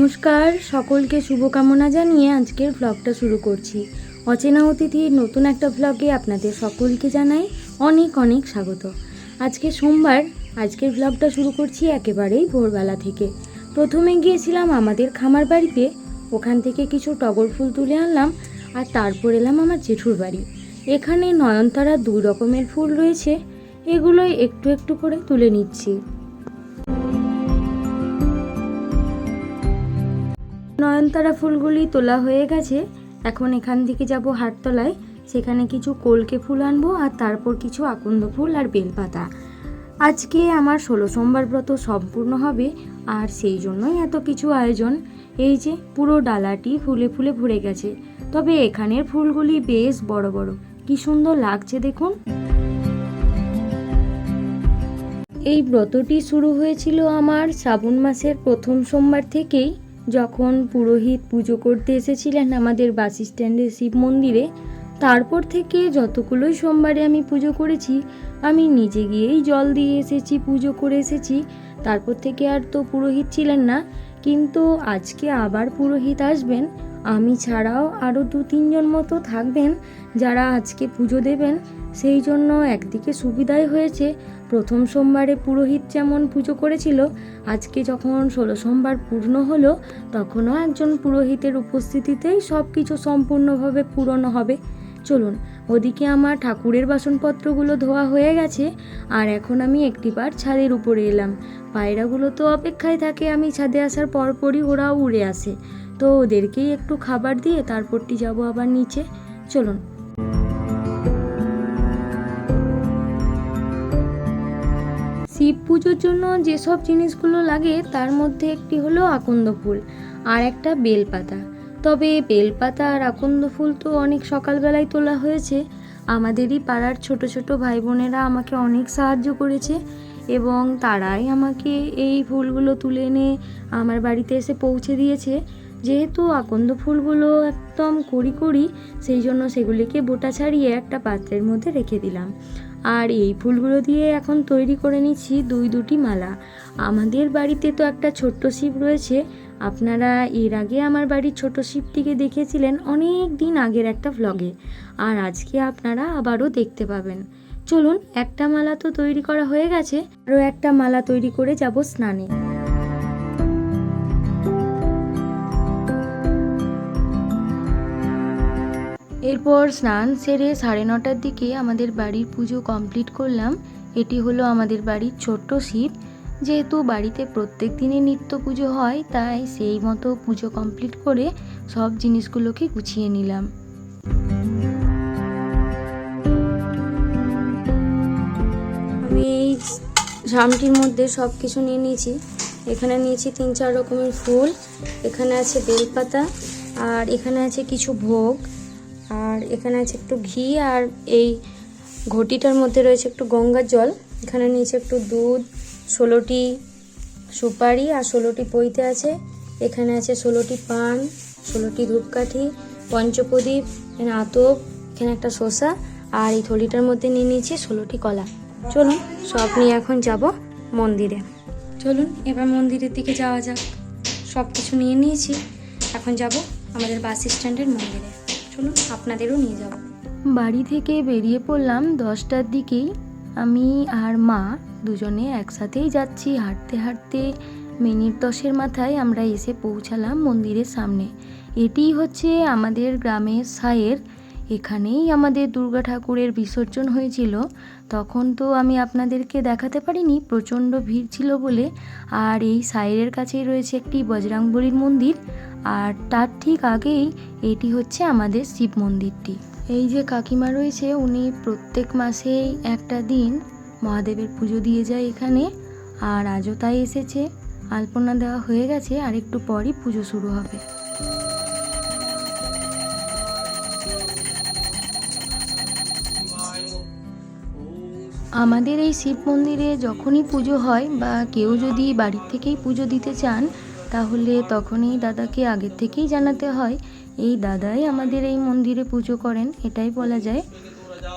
নমস্কার, সকলকে শুভকামনা জানিয়ে আজকের ভ্লগটা শুরু করছি। অচেনা অতিথির নতুন একটা ভ্লগে আপনাদের সকলকে জানাই অনেক অনেক স্বাগত। আজকে সোমবার, আজকের ভ্লগটা শুরু করছি একেবারেই ভোরবেলা থেকে। প্রথমে গিয়েছিলাম আমাদের খামার বাড়িতে, ওখান থেকে কিছু টগর ফুল তুলে আনলাম আর তারপর এলাম আমার জেঠুর বাড়ি। এখানে নয়নতারা দুই রকমের ফুল রয়েছে, এগুলোই একটু একটু করে তুলে নিচ্ছি। নয়নতারা ফুলগুলি তোলা হয়ে গেছে। এখন এখান থেকে যাব হাটতলায়। সেখানে কিছু কলকে ফুল আনব আর তারপর কিছু আকন্দ ফুল আর বেলপাতা। আজকে আমার ষোলো সোমবার ব্রত সম্পূর্ণ হবে আর সেই জন্যই এত কিছু আয়োজন। এই যে পুরো ডালাটি ফুলে ফুলে ভরে গেছে। তবে এখানের ফুলগুলি বেশ বড় বড়। কি সুন্দর লাগছে দেখুন। এই ব্রতটি শুরু হয়েছিল আমার শ্রাবণ মাসের প্রথম সোমবার থেকেই। যখন পুরোহিত পুজো করতে এসেছিলেন আমাদের বাস স্ট্যান্ডে শিব মন্দিরে, তারপর থেকে যতগুলোই সোমবারে আমি পুজো করেছি, আমি নিজে গিয়েই জল দিয়ে এসেছি, পুজো করে এসেছি। তারপর থেকে আর তো পুরোহিত ছিলেন না, কিন্তু আজকে আবার পুরোহিত আসবেন। আমি ছাড়াও আরও দু তিনজন মতো থাকবেন যারা আজকে পুজো দেবেন। সেই জন্য একদিকে সুবিধাই হয়েছে। প্রথম সোমবারে পুরোহিত যেমন পুজো করেছিল, আজকে যখন ষোলো সোমবার পূর্ণ হলো, তখনও একজন পুরোহিতের উপস্থিতিতেই সব কিছু সম্পূর্ণভাবে পূরণ হবে। চলুন, ওদিকে আমার ঠাকুরের বাসনপত্রগুলো ধোয়া হয়ে গেছে, আর এখন আমি একটিবার ছাদের উপরে এলাম। পায়রাগুলো তো অপেক্ষায় থাকে, আমি ছাদে আসার পরপরই ওরাও উড়ে আসে। তো ওদেরকেই একটু খাবার দিয়ে তারপরটি যাব আবার নিচে। চলুন। শিব পুজোর জন্য যেসব জিনিসগুলো লাগে, তার মধ্যে একটি হলো আকন্দ ফুল আর একটা বেলপাতা। তবে বেলপাতা আর আকন্দ ফুল তো অনেক সকালবেলায় তোলা হয়েছে। আমাদেরই পাড়ার ছোট ছোট ভাই বোনেরা আমাকে অনেক সাহায্য করেছে এবং তারাই আমাকে এই ফুলগুলো তুলে এনে আমার বাড়িতে এসে পৌঁছে দিয়েছে। যেহেতু আকন্দ ফুলগুলো একদম কড়ি কড়ি, সেই জন্য সেগুলিকে বোটা ছাড়িয়ে একটা পাত্রের মধ্যে রেখে দিলাম। আর এই ফুলগুলো দিয়ে এখন তৈরি করে নিচ্ছি দুই দুটি মালা। আমাদের বাড়িতে তো একটা ছোট্ট শিব রয়েছে। আপনারা এর আগে আমার বাড়ির ছোট শিবটিকে দেখেছিলেন অনেক দিন আগের একটা ভ্লগে আর আজকে আপনারা আবারও দেখতে পাবেন। চলুন, একটা মালা তো তৈরি করা হয়ে গেছে। আরও একটা মালা তৈরি করে যাব স্নানে। এরপর স্নান সেরে সাড়ে নটার দিকে আমাদের বাড়ির পুজো কমপ্লিট করলাম। এটি হলো আমাদের বাড়ির ছোট্ট শিব। যেহেতু বাড়িতে প্রত্যেক দিনই নিত্য পুজো হয়, তাই সেই মতো পুজো কমপ্লিট করে সব জিনিসগুলোকে গুছিয়ে নিলাম। আমি এই ঝামটির মধ্যে সব কিছু নিয়ে নিয়েছি। এখানে নিয়েছি তিন চার রকমের ফুল, এখানে আছে বেলপাতা, আর এখানে আছে কিছু ভোগ। আর এখানে আছে একটু ঘি আর এই ঘটিটার মধ্যে রয়েছে একটু গঙ্গার জল। এখানে নিয়েছে একটু দুধ, ষোলোটি সুপারি আর ষোলোটি পইতে আছে। এখানে আছে ষোলোটি পান, ষোলোটি ধূপকাঠি, পঞ্চপ্রদীপ, এখানে আতপ, এখানে একটা শসা আর এই থলিটার মধ্যে নিয়ে নিয়েছি ষোলোটি কলা। চলুন, সব নিয়ে এখন যাব মন্দিরে। চলুন, এবার মন্দিরের দিকে যাওয়া যাক। সব কিছু নিয়ে নিয়েছি। এখন যাব আমাদের বাস স্ট্যান্ডের মন্দিরে। চলুন আপনাদেরও নিয়ে যাব। বাড়ি থেকে বেরিয়ে পড়লাম দশটার দিকেই। আমি আর মা দুজনে একসাথেই যাচ্ছি। হাঁটতে হাঁটতে মিনিট দশের মাথায় আমরা এসে পৌঁছালাম মন্দিরের সামনে। এটি হচ্ছে আমাদের গ্রামের সায়ের এখানেই আমাদের দুর্গা ঠাকুরের বিসর্জন হয়েছিল। তখন তো আমি আপনাদেরকে দেখাতে পারিনি, প্রচণ্ড ভিড় ছিল বলে। আর এই সাইরের কাছেই রয়েছে একটি বজরাংবলীর মন্দির। আর তার ঠিক আগেই এটি হচ্ছে আমাদের শিব মন্দিরটি। এই যে কাকিমা রয়েছে, উনি প্রত্যেক মাসেই একটা দিন মহাদেবের পুজো দিয়ে যায় এখানে। আর আজও তাই এসেছে। আলপনা দেওয়া হয়ে গেছে, আর একটু পরই পুজো শুরু হবে। আমাদের এই শিব মন্দিরে যখনই পুজো হয় বা কেউ যদি বাড়ির থেকেই পুজো দিতে চান, তাহলে তখনই দাদাকে আগের থেকেই জানাতে হয়। এই দাদাই আমাদের এই মন্দিরে পুজো করেন, এটাই বলা যায়।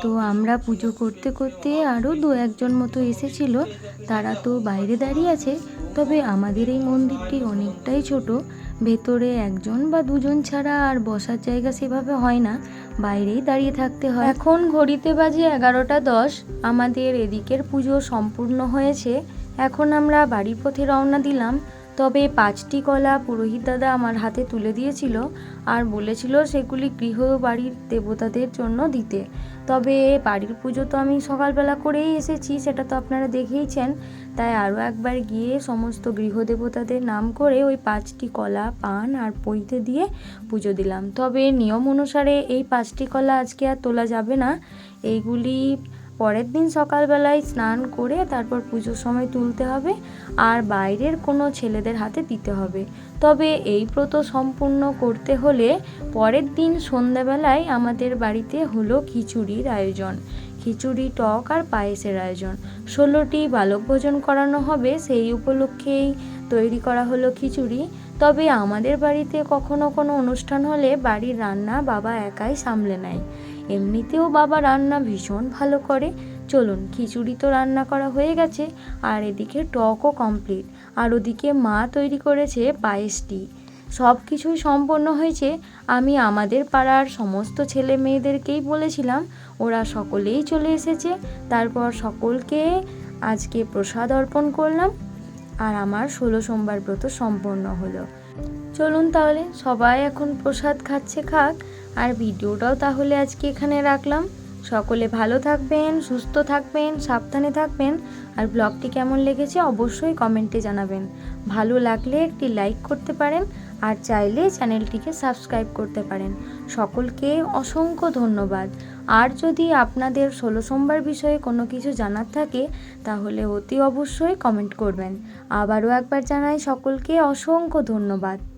তো আমরা পুজো করতে করতে আরও দু একজন মতো এসেছিল। তারা তো বাইরে দাঁড়িয়ে আছে, তবে আমাদের এই মন্দিরটি অনেকটাই ছোট। ভেতরে একজন বা দুজন ছাড়া আর বসার জায়গা সেভাবে হয় না, বাইরেই দাঁড়িয়ে থাকতে হয়। এখন ঘড়িতে বাজে এগারোটা দশ, আমাদের এদিকের পুজো সম্পূর্ণ হয়েছে। এখন আমরা বাড়ির পথে রওনা দিলাম। তবে পাঁচটি কলা পুরোহিত দাদা আমার হাতে তুলে দিয়েছিল আর বলেছিল সেগুলি গৃহ বাড়ির দেবতাদের জন্য দিতে। তবে বাড়ির পুজো তো আমি সকালবেলা করেই এসেছি, সেটা তো আপনারা দেখেইছেন। তাই আরও একবার গিয়ে সমস্ত গৃহদেবতাদের নাম করে ওই পাঁচটি কলা, পান আর পইতে দিয়ে পুজো দিলাম। তবে নিয়ম অনুসারে এই পাঁচটি কলা আজকে আর তোলা যাবে না। এইগুলি পরের দিন সকালবেলায় স্নান করে তারপর পুজোর সময় তুলতে হবে আর বাইরের কোনো ছেলেদের হাতে দিতে হবে। তবে এই ব্রত সম্পূর্ণ করতে হলে পরের দিন সন্ধ্যাবেলায় আমাদের বাড়িতে হলো খিচুড়ির আয়োজন। খিচুড়ি, টক আর পায়েসের আয়োজন। ষোলোটি বালক ভোজন করানো হবে, সেই উপলক্ষেই তৈরি করা হলো খিচুড়ি। তবে আমাদের বাড়িতে কখনো কোনো অনুষ্ঠান হলে বাড়ির রান্না বাবা একাই সামলে নেয়। এমনিতেও বাবা রান্না ভীষণ ভালো করে। চলুন, খিচুড়ি তো রান্না করা হয়ে গেছে, আর এদিকে টকও কমপ্লিট আর ওদিকে মা তৈরি করেছে পায়েসটি। সব কিছুই সম্পন্ন হয়েছে। আমি আমাদের পাড়ার সমস্ত ছেলে মেয়েদেরকেই বলেছিলাম, ওরা সকলেই চলে এসেছে। তারপর সকলকে আজকে প্রসাদ অর্পণ করলাম, আর আমার ষোলো সোমবার ব্রত সম্পন্ন হলো। চলুন তাহলে, সবাই এখন প্রসাদ খাচ্ছে খাক। আর ভিডিওটাও তাহলে আজকে এখানে রাখলাম। সকলে ভালো থাকবেন, সুস্থ থাকবেন, সাবধানে থাকবেন। আর ব্লগটি কেমন লেগেছে অবশ্যই কমেন্টে জানাবেন। ভালো লাগলে একটি লাইক করতে পারেন আর চাইলে চ্যানেলটিকে সাবস্ক্রাইব করতে পারেন। সকলকে অসংখ্য ধন্যবাদ। আর যদি আপনাদের ষোলো সোমবার বিষয়ে কোনো কিছু জানার থাকে, তাহলে অতি অবশ্যই কমেন্ট করবেন। আবারও একবার জানাই সকলকে অসংখ্য ধন্যবাদ।